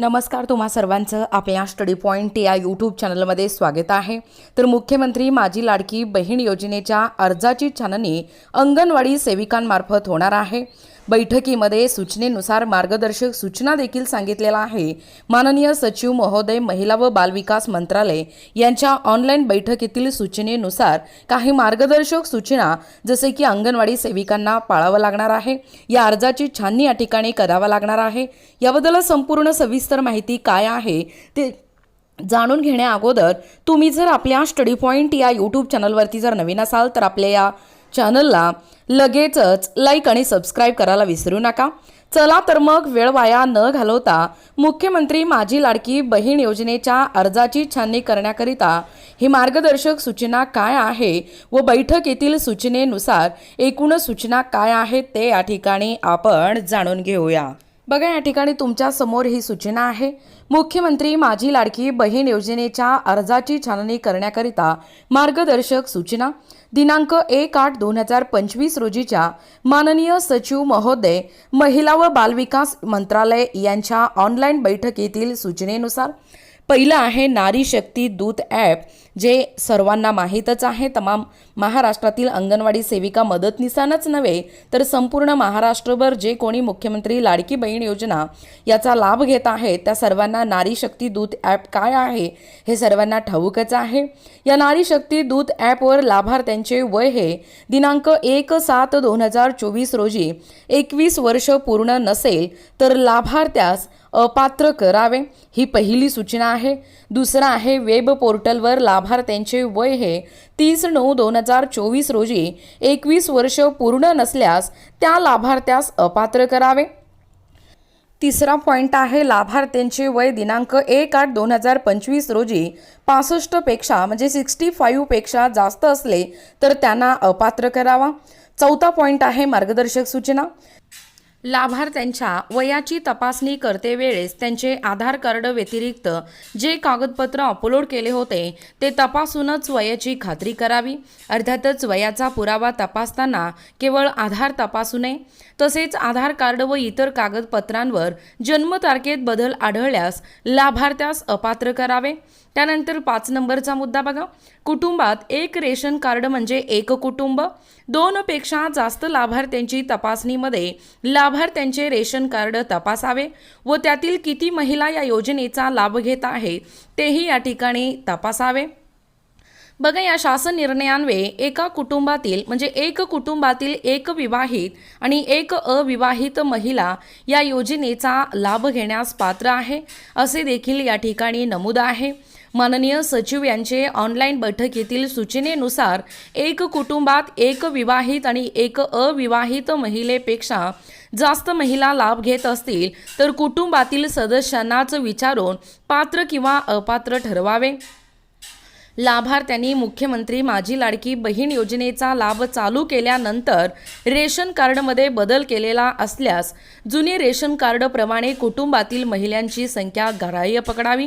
नमस्कार तुम्हा सर्वांचं आपल्या स्टडी पॉईंट या यूट्यूब चॅनलमध्ये स्वागत आहे. तर मुख्यमंत्री माझी लाडकी बहीण योजनेच्या अर्जाची छाननी अंगणवाडी सेविकांमार्फत होणार आहे. बैठकीमध्ये सूचनेनुसार मार्गदर्शक सूचना देखील सांगितलेला आहे. माननीय सचिव महोदय महिला व बालविकास मंत्रालय यांच्या ऑनलाईन बैठकीतील सूचनेनुसार काही मार्गदर्शक सूचना जसे की अंगणवाडी सेविकांना पाळावं लागणार आहे या अर्जाची छाननी या ठिकाणी करावा लागणार आहे. याबद्दल संपूर्ण सविस्तर माहिती काय आहे ते जाणून घेण्या अगोदर तुम्ही जर आपल्या स्टडी पॉईंट या यूट्यूब चॅनलवरती जर नवीन असाल तर आपल्या या चॅनलला लगेचच लाईक आणि सबस्क्राईब करायला विसरू नका. चला तर मग वेळ वाया न घालवता मुख्यमंत्री माझी लाडकी बहीण योजनेच्या अर्जाची छाननी करण्याकरिता ही मार्गदर्शक सूचना काय आहे व बैठकीतील सूचनेनुसार एकूण सूचना काय आहेत ते या ठिकाणी आपण जाणून घेऊया. बघा या ठिकाणी तुमच्यासमोर ही सूचना आहे. मुख्यमंत्री माझी लाडकी बहीण योजनेच्या अर्जाची छाननी करण्याकरिता मार्गदर्शक सूचना. दिनांक एक आठ दोन हजार पंचवीस रोजीच्या माननीय सचिव महोदय महिला व बालविकास मंत्रालय यांच्या ऑनलाईन बैठकीतील सूचनेनुसार पहिलं आहे नारी शक्ती दूत ॲप जे सर्वांना माहीतच आहे. तमाम महाराष्ट्रातील अंगणवाडी सेविका मदतनिसानच नव्हे तर संपूर्ण महाराष्ट्रभर जे कोणी मुख्यमंत्री लाडकी बहीण योजना याचा लाभ घेत आहेत त्या सर्वांना नारी शक्ती दूत ॲप काय आहे हे सर्वांना ठाऊकच आहे. या नारी शक्ती दूत ॲपवर लाभार्थ्यांचे वय हे दिनांक एक सात दोन हजार चोवीस रोजी एकवीस वर्ष पूर्ण नसेल तर लाभार्थ्यास अपात्र करावे ही पहिली सूचना आहे. दुसरं आहे वेब पोर्टलवर लाभार्थ्यांचे वय हे तीस नऊ दोन हजार चोवीस रोजी एकवीस वर्ष पूर्ण नसल्यास त्या लाभार्थ्यास अपात्र करावे. तिसरा पॉईंट आहे लाभार्थ्यांचे वय दिनांक एक आठ दोन हजार पंचवीस रोजी पासष्टपेक्षा म्हणजे सिक्स्टी फाईव्हपेक्षा जास्त असले तर त्यांना अपात्र करावा. चौथा पॉईंट आहे मार्गदर्शक सूचना. लाभार्थ्यांच्या वयाची तपासणी करते वेळेस त्यांचे आधार कार्ड व्यतिरिक्त जे कागदपत्र अपलोड केले होते ते तपासूनच वयाची खात्री करावी. अर्थातच वयाचा पुरावा तपासताना केवळ आधार तपासू नये तसेच आधार कार्ड व इतर कागदपत्रांवर जन्मतारखेत बदल आढळल्यास लाभार्थ्यास अपात्र करावे. त्यानंतर पाच नंबरचा मुद्दा बघा. कुटुंबात एक रेशन कार्ड म्हणजे एक कुटुंब. दोनपेक्षा जास्त लाभार्थ्यांची तपासणीमध्ये लाभ लाभार्थ्यांचे रेशन कार्ड तपासावे व त्यातील किती महिला या योजनेचा लाभ घेत आहे तेही या ठिकाणी तपासावे. बघा या शासन निर्णयान्वये एका कुटुंबातील म्हणजे एक कुटुंबातील एक विवाहित आणि एक अविवाहित महिला या योजनेचा लाभ घेण्यास पात्र आहे असे देखील या ठिकाणी नमूद आहे. माननीय सचिव यांचे ऑनलाईन बैठकीतील सूचनेनुसार एक कुटुंबात एक विवाहित आणि एक अविवाहित महिलेपेक्षा जास्त महिला लाभ घेत असतील तर कुटुंबातील सदस्यांनाच विचारून पात्र किंवा अपात्र ठरवावे. लाभार्थ्यांनी मुख्यमंत्री माझी लाडकी बहीण योजनेचा लाभ चालू केल्यानंतर रेशन कार्डमध्ये बदल केलेला असल्यास जुने रेशन कार्डप्रमाणे कुटुंबातील महिलांची संख्या ग्राह्य पकडावी.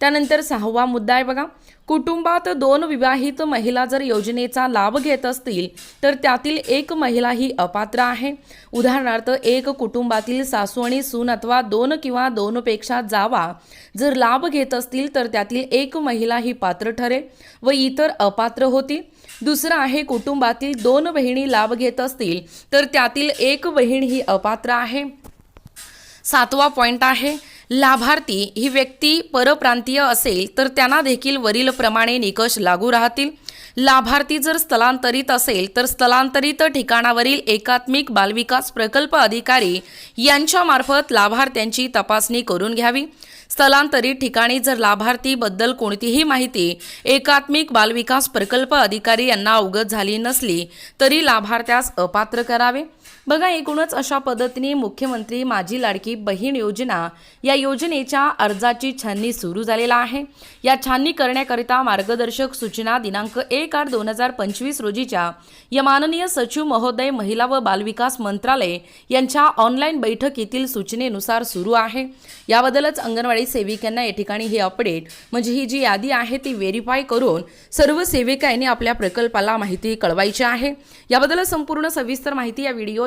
त्यानंतर सहावा मुद्दा आहे बघा. कुटुंबात दोन विवाहित महिला जर योजनेचा लाभ घेत असतील तर त्यातील एक महिला ही अपात्र आहे. उदाहरणार्थ एक कुटुंबातील सासू आणि सून अथवा दोन किंवा दोनपेक्षा जावा जर लाभ घेत असतील तर त्यातील एक महिला ही पात्र ठरेल व इतर अपात्र होतील. दुसरं आहे कुटुंबातील दोन बहिणी लाभ घेत असतील तर त्यातील एक बहीण ही अपात्र आहे. सातवा पॉईंट आहे लाभार्थी ही व्यक्ती परप्रांतीय असेल तर त्यांना देखील वरीलप्रमाणे निकष लागू राहतील. लाभार्थी जर स्थलांतरित असेल तर स्थलांतरित ठिकाणावरील एकात्मिक बालविकास प्रकल्प अधिकारी यांच्यामार्फत लाभार्थ्यांची तपासणी करून घ्यावी. स्थलांतरित ठिकाणी जर लाभार्थीबद्दल कोणतीही माहिती एकात्मिक बालविकास प्रकल्प अधिकारी यांना अवगत झाली नसली तरी लाभार्थ्यास अपात्र करावे. बघा एकूणच अशा पद्धतीने मुख्यमंत्री माझी लाडकी बहीण योजना या योजनेच्या अर्जाची छाननी सुरू झालेला आहे. या छाननी करण्याकरिता मार्गदर्शक सूचना दिनांक एक आठ दोन हजार पंचवीस रोजीच्या या माननीय सचिव महोदय महिला व बालविकास मंत्रालय यांच्या ऑनलाईन बैठकीतील सूचनेनुसार सुरू आहे. याबद्दलच अंगणवाडी सेविकांना या ठिकाणी ही अपडेट म्हणजे ही जी यादी आहे ती व्हेरीफाय करून सर्व सेविका यांनी आपल्या प्रकल्पाला माहिती कळवायची आहे. याबद्दल संपूर्ण सविस्तर माहिती या व्हिडिओ